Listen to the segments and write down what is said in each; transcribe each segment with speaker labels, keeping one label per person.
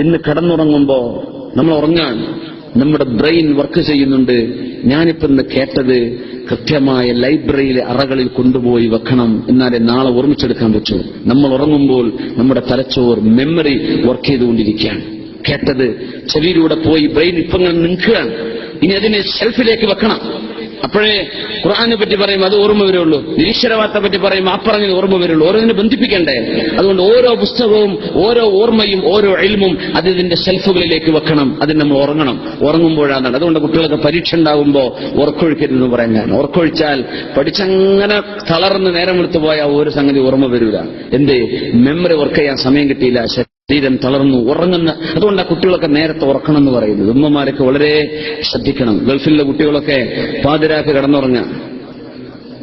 Speaker 1: ഇന്ന് കടന്നുറങ്ങുമ്പോ നമ്മൾ ഉറങ്ങാൻ നമ്മുടെ ബ്രെയിൻ വർക്ക് ചെയ്യുന്നുണ്ട്. ഞാനിപ്പോ ഇന്ന് കേട്ടത് കൃത്യമായ ലൈബ്രറിയിലെ അറകളിൽ കൊണ്ടുപോയി വെക്കണം എന്നാലേ നാളെ ഓർമ്മിച്ചെടുക്കാൻ പറ്റൂ. നമ്മൾ ഉറങ്ങുമ്പോൾ നമ്മുടെ തലച്ചോർ മെമ്മറി വർക്ക് ചെയ്തുകൊണ്ടിരിക്കുകയാണ്. കേട്ടത് ചെവിയിലൂടെ പോയി ബ്രെയിൻ ഇപ്പം നിൽക്കുകയാണ് ഇനി അതിനെ ഷെൽഫിലേക്ക് വെക്കണം. അപ്പോഴേ ഖുർആാനെ പറ്റി പറയും അത് ഓർമ്മ വരുള്ളൂ. നിരീശ്വരവാദത്തെ പറ്റി പറയും ആ പറഞ്ഞത് ഓർമ്മ വരുള്ളൂ. ഓരോന്നിനെ ബന്ധിപ്പിക്കണ്ടേ? അതുകൊണ്ട് ഓരോ പുസ്തകവും ഓരോ ഓർമ്മയും ഓരോ എൽമും അത് ഇതിന്റെ ഷെൽഫുകളിലേക്ക് വെക്കണം. അതിന് നമ്മൾ ഉറങ്ങണം. ഉറങ്ങുമ്പോഴാണ്. അതുകൊണ്ട് കുട്ടികൾക്ക് പരീക്ഷ ഉണ്ടാകുമ്പോൾ ഉറക്കൊഴിക്കരുതെന്ന് പറയാൻ ഞാൻ. ഉറക്കൊഴിച്ചാൽ പഠിച്ചങ്ങനെ തളർന്ന് നേരം എടുത്തു പോയാൽ ഒരു സംഗതി ഓർമ്മ വരില്ല എന്ത്? മെമ്മറി വർക്ക് ചെയ്യാൻ സമയം കിട്ടിയില്ല. ശരീരം തളർന്നു ഉറങ്ങുന്ന അതുകൊണ്ട് ആ കുട്ടികളൊക്കെ നേരത്തെ ഉറക്കണം എന്ന് പറയുന്നത്. ഉമ്മമാരൊക്കെ വളരെ ശ്രദ്ധിക്കണം. ഗൾഫിലെ കുട്ടികളൊക്കെ പാതിരാക്ക് കിടന്നുറങ്ങുക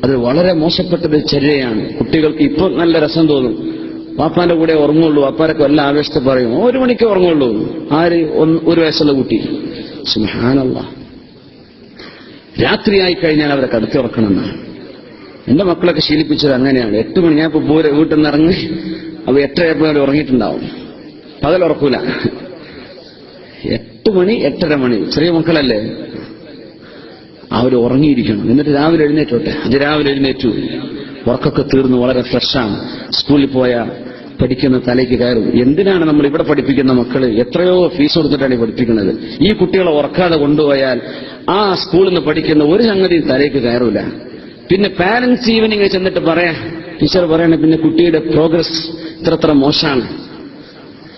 Speaker 1: അത് വളരെ മോശപ്പെട്ടൊരു ചര്യയാണ്. കുട്ടികൾക്ക് ഇപ്പോൾ നല്ല രസം തോന്നും. പാപ്പാന്റെ കൂടെ ഉറങ്ങുള്ളൂ. വാപ്പാരൊക്കെ വല്ല ആവേശത്തെ പറയും ഒരു മണിക്ക് ഉറങ്ങുള്ളൂ. ആര്? ഒരു വയസ്സുള്ള കുട്ടി. സുഹാനല്ല രാത്രിയായി കഴിഞ്ഞാൽ അവരെ കടത്തി ഉറക്കണമെന്നാണ്. എന്റെ മക്കളൊക്കെ ശീലിപ്പിച്ചത് അങ്ങനെയാണ്. എട്ട് മണി ഞാൻ ഇപ്പൊ വീട്ടിൽ നിന്ന് ഇറങ്ങി അവ എട്ടരയപ്പോൾ അവർ ഉറങ്ങിയിട്ടുണ്ടാവും പകൽ ഉറക്കൂല. എട്ട് മണി എട്ടര മണി. ചെറിയ മക്കളല്ലേ? അവർ ഉറങ്ങിയിരിക്കണം. എന്നിട്ട് രാവിലെ എഴുന്നേറ്റോട്ടെ? അത് രാവിലെ എഴുന്നേറ്റു. ഉറക്കൊക്കെ തീർന്നു വളരെ ഫ്രഷാണ് സ്കൂളിൽ പോയ പഠിക്കുന്ന തലയ്ക്ക് കയറും. എന്തിനാണ് നമ്മൾ ഇവിടെ പഠിപ്പിക്കുന്ന മക്കൾ? എത്രയോ ഫീസ് കൊടുത്തിട്ടാണ് പഠിപ്പിക്കുന്നത്. ഈ കുട്ടികളെ ഉറക്കാതെ കൊണ്ടുപോയാൽ ആ സ്കൂളിൽ നിന്ന് പഠിക്കുന്ന ഒരു സംഗതി തലയ്ക്ക് കയറൂല. പിന്നെ പാരന്റ്സ് ഈവനിങ് ചെന്നിട്ട് പറയാ ടീച്ചർ പറയണേ പിന്നെ കുട്ടിയുടെ പ്രോഗ്രസ് ഇത്ര മോശമാണ്.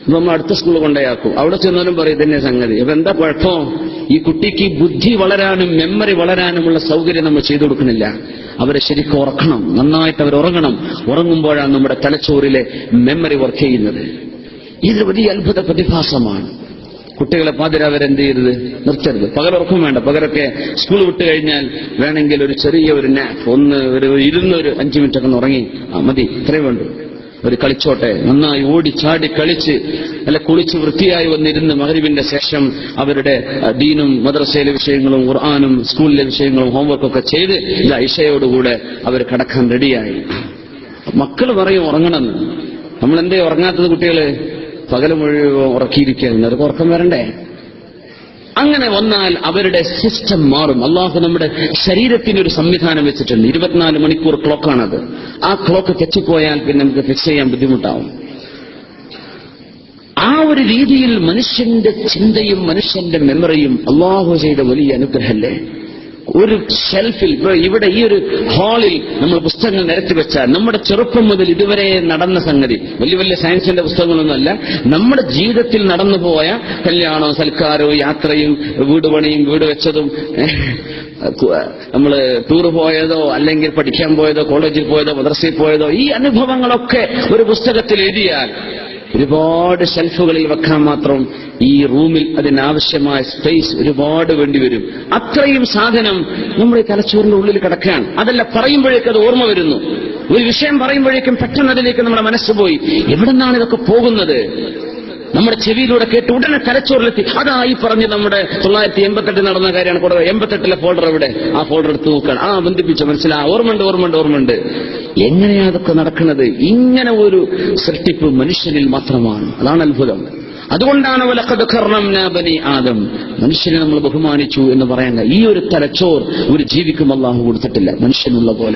Speaker 1: നമ്മൾ അടുത്ത സ്കൂളിൽ കൊണ്ടയാക്കും. അവിടെ ചെന്നാലും പറയും ഇതന്നെ സംഗതി. അപ്പൊ എന്താ കുഴപ്പം? ഈ കുട്ടിക്ക് ബുദ്ധി വളരാനും മെമ്മറി വളരാനുമുള്ള സൗകര്യം നമ്മൾ ചെയ്തു കൊടുക്കുന്നില്ല. അവരെ ശരിക്കും ഉറക്കണം. നന്നായിട്ട് അവർ ഉറങ്ങണം. ഉറങ്ങുമ്പോഴാണ് നമ്മുടെ തലച്ചോറിലെ മെമ്മറി വർക്ക് ചെയ്യുന്നത്. ഇത് വലിയ അത്ഭുത പ്രതിഭാസമാണ്. കുട്ടികളെ പാതിര അവരെന്ത് ചെയ്യരുത്? നിർത്തരുത്. പകലുറക്കം വേണ്ട. പകരൊക്കെ സ്കൂൾ വിട്ട് കഴിഞ്ഞാൽ വേണമെങ്കിൽ ഒരു ചെറിയ ഒരു നാപ്പ് ഒന്ന് ഒരു ഇരുന്ന് ഒരു അഞ്ചു മിനിറ്റ് ഒക്കെ ഉറങ്ങി. ആ മതി. ഇത്രയും വേണ്ടു. ഒരു കളിച്ചോട്ടെ. നന്നായി ഓടി ചാടി കളിച്ച് അല്ല കുളിച്ച് വൃത്തിയായി വന്നിരുന്ന് മകരിവിന്റെ ശേഷം അവരുടെ ദീനും മദ്രസയിലെ വിഷയങ്ങളും ഖുർആാനും സ്കൂളിലെ വിഷയങ്ങളും ഹോംവർക്കൊക്കെ ചെയ്ത് ഇല്ല ഇഷയോടുകൂടെ അവർ കടക്കാൻ റെഡിയായി. മക്കൾ പറയും ഉറങ്ങണമെന്ന് നമ്മൾ എന്തേ ഉറങ്ങാത്തത് കുട്ടികൾ? പകലും മുഴുവൻ ഉറക്കിയിരിക്കുക അവർക്ക് ഉറക്കം വരണ്ടേ? അങ്ങനെ വന്നാൽ അവരുടെ സിസ്റ്റം മാറും. അള്ളാഹു നമ്മുടെ ശരീരത്തിന് ഒരു സംവിധാനം വെച്ചിട്ടുണ്ട്. ഇരുപത്തിനാല് മണിക്കൂർ ക്ലോക്കാണത്. ആ ക്ലോക്ക് തെറ്റിപ്പോയാൽ പിന്നെ നമുക്ക് ഫിക്സ് ചെയ്യാൻ ബുദ്ധിമുട്ടാവും. ആ ഒരു രീതിയിൽ മനുഷ്യന്റെ ചിന്തയും മനുഷ്യന്റെ മെമ്മറിയും അള്ളാഹു ചെയ്ത വലിയ അനുഗ്രഹമല്ലേ ഒരു ഷെൽഫിൽ ഇവിടെ ഈ ഒരു ഹാളിൽ നമ്മൾ പുസ്തകങ്ങൾ നിരത്തി വെച്ചാൽ നമ്മുടെ ചെറുപ്പം മുതൽ ഇതുവരെ നടന്ന സംഗതി വലിയ വലിയ സയൻസിന്റെ പുസ്തകങ്ങളൊന്നുമല്ല നമ്മുടെ ജീവിതത്തിൽ നടന്നു പോയ കല്യാണവും സൽക്കാരവും യാത്രയും വീട് പണിയും വീട് വെച്ചതും നമ്മൾ ടൂർ പോയതോ അല്ലെങ്കിൽ പഠിക്കാൻ പോയതോ കോളേജിൽ പോയതോ മദ്രസയിൽ പോയതോ ഈ അനുഭവങ്ങളൊക്കെ ഒരു പുസ്തകത്തിൽ എഴുതിയാൽ ഒരുപാട് ഷെൽഫുകളിൽ വെക്കാൻ മാത്രം ഈ റൂമിൽ അതിനാവശ്യമായ സ്പേസ് ഒരുപാട് വേണ്ടിവരും അത്രയും സാധനം നമ്മുടെ തലച്ചോറിന്റെ ഉള്ളിൽ കിടക്കുകയാണ്. അതല്ല പറയുമ്പോഴേക്കും അത് ഓർമ്മ വരുന്നു. ഒരു വിഷയം പറയുമ്പോഴേക്കും പെട്ടെന്ന് അതിലേക്ക് നമ്മുടെ മനസ്സ് പോയി. എവിടെ നിന്നാണ് ഇതൊക്കെ പോകുന്നത്? നമ്മുടെ ചെവിയിലൂടെ കേട്ട് ഉടനെ തലച്ചോറിലെത്തി. അതാ ഈ പറഞ്ഞ് നമ്മുടെ തൊള്ളായിരത്തി എൺപത്തെട്ടിൽ നടന്ന കാര്യമാണ് കൂടെ എൺപത്തെട്ടിലെ ഫോൾഡർ എവിടെ? ആ ഫോൾഡർ എടുത്ത് നോക്കുകയാണ് ആ ബന്ധിപ്പിച്ചു മനസ്സിലാ ഓർമ്മയുണ്ട് ഓർമ്മയുണ്ട് ഓർമ്മയുണ്ട്. എങ്ങനെയാ അതൊക്കെ നടക്കുന്നത്? ഇങ്ങനെ ഒരു സൃഷ്ടിപ്പ് മനുഷ്യനിൽ മാത്രമാണ്. അതാണ് അത്ഭുതം. അതുകൊണ്ടാണ് ബനി ആദം. മനുഷ്യനെ നമ്മൾ ബഹുമാനിച്ചു എന്ന് പറയാൻ ഈ ഒരു തലച്ചോർ ഒരു ജീവിക്കും അള്ളാഹു കൊടുത്തിട്ടില്ല. മനുഷ്യനുള്ള പോലെ.